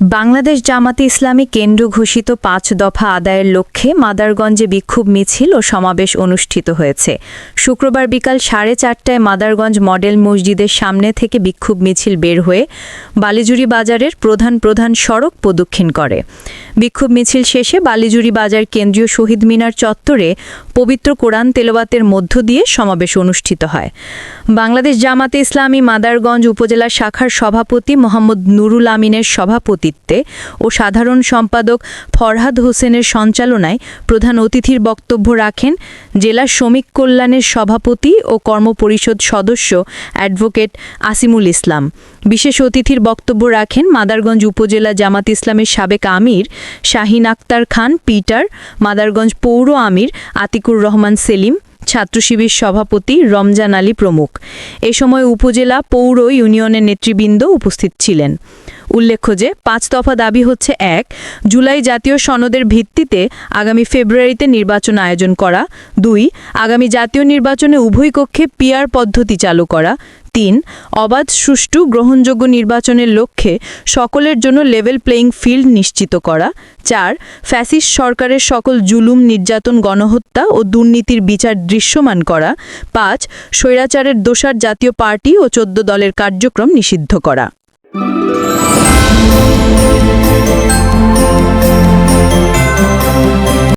বাংলাদেশ জামাতে ইসলামী কেন্দ্র ঘোষিত পাঁচ দফা আদায়ের লক্ষ্যে মাদারগঞ্জে বিক্ষোভ মিছিল ও সমাবেশ অনুষ্ঠিত হয়েছে। শুক্রবার বিকাল সাড়ে চারটায় মাদারগঞ্জ মডেল মসজিদের সামনে থেকে বিক্ষোভ মিছিল বের হয়ে বালিজুরি বাজারের প্রধান প্রধান সড়ক প্রদক্ষিণ করে। বিক্ষোভ মিছিল শেষে বালিজুরি বাজার কেন্দ্রীয় শহীদ মিনার চত্বরে পবিত্র কোরআন তেলাওয়াতের মধ্য দিয়ে সমাবেশ অনুষ্ঠিত হয়। বাংলাদেশ জামাতে ইসলামী মাদারগঞ্জ উপজেলা শাখার সভাপতি মোহাম্মদ নুরুল আমিনের সভাপতিত্বে ও সাধারণ সম্পাদক ফরহাদ হোসেনের সঞ্চালনায় প্রধান অতিথির বক্তব্য রাখেন জেলা শ্রমিক কল্যাণের সভাপতি ও কর্মপরিষদ সদস্য অ্যাডভোকেট আসিমুল ইসলাম। বিশেষ অতিথির বক্তব্য রাখেন মাদারগঞ্জ উপজেলা জামাত ইসলামের সাবেক আমির শাহিন আক্তার খান, পিটার, মাদারগঞ্জ পৌর আমির, আতিকুর রহমান সেলিম, ছাত্র শিবির সভাপতি রমজান আলী প্রমুখ। এ সময় উপজেলা পৌর ইউনিয়নের নেতৃবৃন্দ উপস্থিত ছিলেন। উল্লেখ্য যে, পাঁচ দফা দাবি হচ্ছে এক, জুলাই জাতীয় সনদের ভিত্তিতে আগামী ফেব্রুয়ারিতে নির্বাচন আয়োজন করা। দুই, আগামী জাতীয় নির্বাচনে উভয় কক্ষে পিয়ার পদ্ধতি চালু করা। তিন, অবাধ, সুষ্ঠু, গ্রহণযোগ্য নির্বাচনের লক্ষ্যে সকলের জন্য লেভেল প্লেয়িং ফিল্ড নিশ্চিত করা। চার ফ্যাসিস সরকারের সকল জুলুম, নির্যাতন, গণহত্যা ও দুর্নীতির বিচার দৃশ্যমান করা। পাঁচ, স্বৈরাচারের দোষার জাতীয় পার্টি ও চোদ্দ দলের কার্যক্রম নিষিদ্ধ করা।